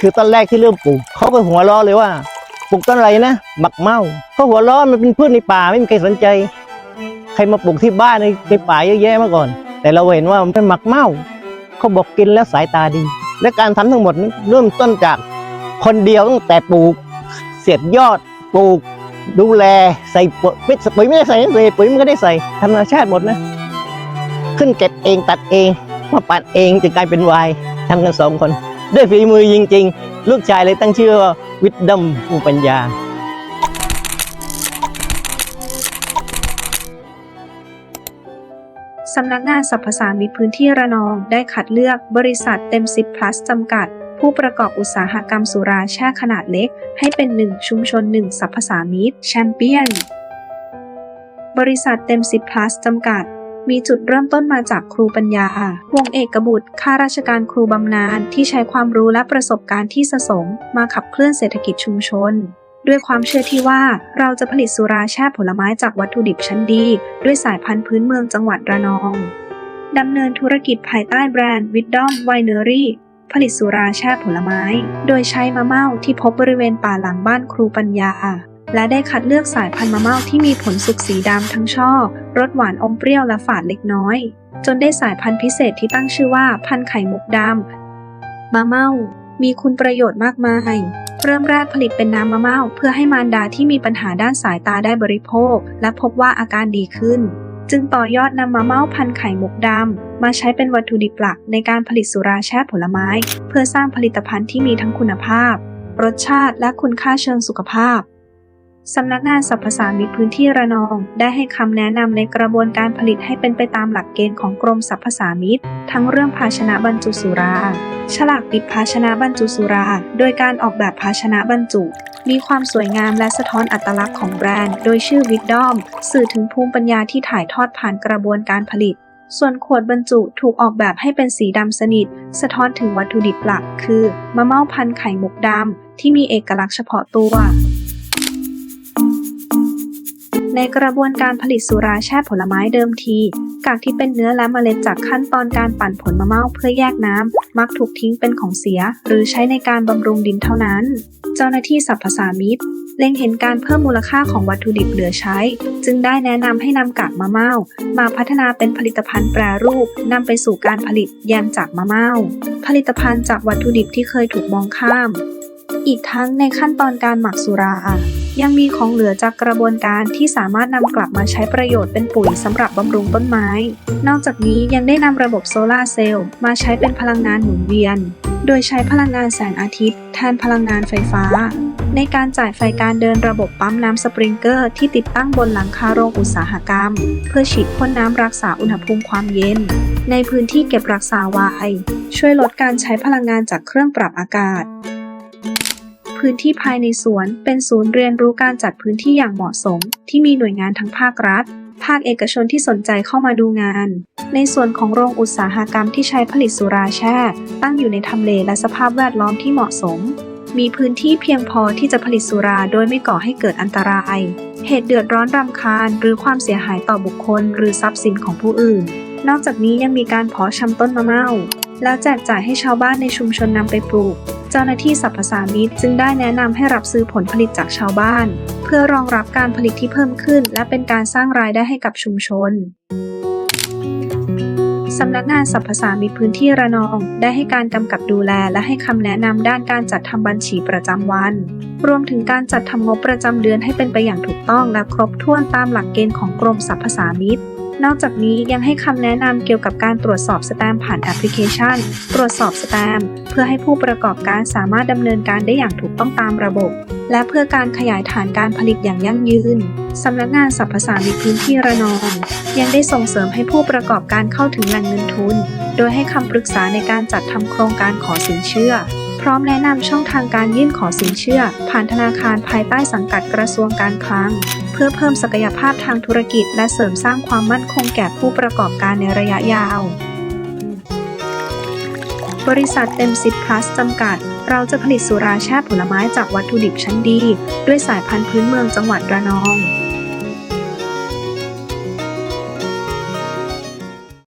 คือต้นแรกที่เริ่มปลูกเขาก็หัวล้อเลยว่าปลูกต้นอะไรนะหมักเมาเขาหัวล้อมันเป็นพืชในป่าไม่มีใครสนใจ ใครมาปลูกที่บ้านในในป่าเยอะแยะมาก่อน แต่เราเห็นว่ามันเป็นหมักเมาเขาบอกกินแล้วสายตาดี และการทำทั้งหมดนั้เริ่มต้นจากคนเดียวตั้งแต่ปลูก เสียดยอดปลูก ดูแลใส่ปุ๋ยไม่ปุ๋ยไม่ได้ใส่ใส่ปุ๋ยมันก็ได้ใส่ธรรมชาติหมดนะ ขึ้นเก็บเองตัดเองมาปั่นเองจึงกลายเป็นวน์ทำกันสองคน ด้วยฝีมือจริงๆ ลูกชายเลยตั้งชื่อว่าวิดดัมภูปัญญา สำนักงานสรรพสามิตพื้นที่ระนองได้คัดเลือกบริษัทเต็มสิบ plus จำกัด ผู้ประกอบอุตสาหกรรมสุราแช่ขนาดเล็ก ให้เป็นหนึ่งชุมชนหนึ่งสรรพสามิตแชมเปี้ยน บริษัทเต็มสิบ plus จำกัด มีจุดเริ่มต้นมาจากครูปัญญา วงเอกบุตร ข้าราชการครูบำนาญที่ใช้ความรู้และประสบการณ์ที่สะสม มาขับเคลื่อนเศรษฐกิจชุมชน ด้วยความเชื่อที่ว่าเราจะผลิตสุราแช่ผลไม้จากวัตถุดิบชั้นดี ด้วยสายพันธุ์พื้นเมืองจังหวัดระนองดำเนินธุรกิจภายใต้แบรนด์วิดดอมไวเนอรี่ผลิตสุราแช่ผลไม้ โดยใช้มะเม่าที่พบบริเวณป่าหลังบ้านครูปัญญา และได้คัดเลือกสายพันธุ์มะเม่าที่มีผลสุกสีดำทั้งช่อ รสหวานอมเปรี้ยวและฝาดเล็กน้อย จนได้สายพันธุ์พิเศษที่ตั้งชื่อว่าพันธุ์ไข่มุกดำมะเม่ามีคุณประโยชน์มากมาย เริ่มแรกผลิตเป็นน้ำมะเม่าเพื่อให้มารดาที่มีปัญหาด้านสายตาได้บริโภค และพบว่าอาการดีขึ้น จึงต่อยอดนำมะเม่าพันธุ์ไข่มุกดำมาใช้เป็นวัตถุดิบหลักในการผลิตสุราแช่ผลไม้ เพื่อสร้างผลิตภัณฑ์ที่มีทั้งคุณภาพ รสชาติและคุณค่าเชิงสุขภาพ สำนักงานสรรพสามิตพื้นที่ระนอง ได้ให้คำแนะนำในกระบวนการผลิตให้เป็นไปตามหลักเกณฑ์ของกรมสรรพสามิตทั้งเรื่องภาชนะบรรจุสุรา ฉลากปิดภาชนะบรรจุสุรา โดยการออกแบบภาชนะบรรจุ มีความสวยงามและสะท้อนอัตลักษณ์ของแบรนด์ โดยชื่อวิดดอม สื่อถึงภูมิปัญญาที่ถ่ายทอดผ่านกระบวนการผลิต ส่วนขวดบรรจุถูกออกแบบให้เป็นสีดำสนิท สะท้อนถึงวัตถุดิบหลัก คือมะเม่าพันไข่มุกดำที่มีเอกลักษณ์เฉพาะตัว ในกระบวนการผลิตสุราแช่ผลไม้เดิมที กากที่เป็นเนื้อและเมล็ดจากขั้นตอนการปั่นผลมะเม่าเพื่อแยกน้ำ มักถูกทิ้งเป็นของเสีย หรือใช้ในการบำรุงดินเท่านั้น เจ้าหน้าที่สรรพสามิตเล็งเห็นการเพิ่มมูลค่าของวัตถุดิบเหลือใช้ จึงได้แนะนำให้นำกากมะเม่ามาพัฒนาเป็นผลิตภัณฑ์แปรรูปนำไปสู่การผลิตแยมจากมะเม่าผลิตภัณฑ์จากวัตถุดิบที่เคยถูกมองข้าม อีกทั้งในขั้นตอนการหมักสุรา ยังมีของเหลือจากกระบวนการที่สามารถนำกลับมาใช้ประโยชน์เป็นปุ๋ยสำหรับบำรุงต้นไม้ นอกจากนี้ยังได้นำระบบโซลาร์เซลล์มาใช้เป็นพลังงานหมุนเวียน โดยใช้พลังงานแสงอาทิตย์ แทนพลังงานไฟฟ้า ในการจ่ายไฟการเดินระบบปั๊มน้ำสปริงเกอร์ที่ติดตั้งบนหลังคาโรงอุตสาหกรรม เพื่อฉีดพ่นน้ำรักษาอุณหภูมิความเย็น ในพื้นที่เก็บรักษาไว้ช่วยลดการใช้พลังงานจากเครื่องปรับอากาศ พื้นที่ภายในสวน เป็นศูนย์เรียนรู้การจัดพื้นที่อย่างเหมาะสม ที่มีหน่วยงานทั้งภาครัฐ ภาคเอกชนที่สนใจเข้ามาดูงาน ในส่วนของโรงอุตสาหกรรมที่ใช้ผลิตสุราแช่ ตั้งอยู่ในทำเลและสภาพแวดล้อมที่เหมาะสม มีพื้นที่เพียงพอที่จะผลิตสุราโดยไม่ก่อให้เกิดอันตราย เหตุเดือดร้อนรำคาญ หรือความเสียหายต่อบุคคล หรือทรัพย์สินของผู้อื่น นอกจากนี้ยังมีการเพาะชำต้นมะเม่าแล้วแจกจ่ายให้ชาวบ้านในชุมชนนำไปปลูก เจ้าหน้าที่สรรพสามิตจึงได้แนะนำให้รับซื้อผลผลิตจากชาวบ้าน เพื่อรองรับการผลิตที่เพิ่มขึ้น และเป็นการสร้างรายได้ให้กับชุมชนสำนักงานสรรพสามิตพื้นที่ระนอง ได้ให้การกำกับดูแลและให้คำแนะนำด้านการจัดทำบัญชีประจำวัน รวมถึงการจัดทำงบประจำเดือนให้เป็นไปอย่างถูกต้องและครบถ้วนตามหลักเกณฑ์ของกรมสรรพสามิต นอกจากนี้ยังให้คำแนะนำเกี่ยวกับการตรวจสอบสแตมผ่านแอปพลิเคชัน ตรวจสอบสแตมเพื่อให้ผู้ประกอบการสามารถดำเนินการได้อย่างถูกต้องตามระบบ และเพื่อการขยายฐานการผลิตอย่างยั่งยืนสำนักงานสรรพสามิตพื้นที่ระนอง ยังได้ส่งเสริมให้ผู้ประกอบการเข้าถึงแหล่งเงินทุน โดยให้คำปรึกษาในการจัดทำโครงการขอสินเชื่อ พร้อมแนะนำช่องทางการยื่นขอสินเชื่อ ผ่านธนาคารภายใต้สังกัดกระทรวงการคลัง พื่อเพิ่มศักยภาพทางธุรกิจ และเสริมสร้างความมั่นคงแก่ผู้ประกอบการในระยะยาว บริษัทเต็มสิบ plus จำกัด เราจะผลิตสุราแช่ผลไม้จากวัตถุดิบชั้นดี ด้วยสายพันธุ์พื้นเมืองจังหวัดระนอง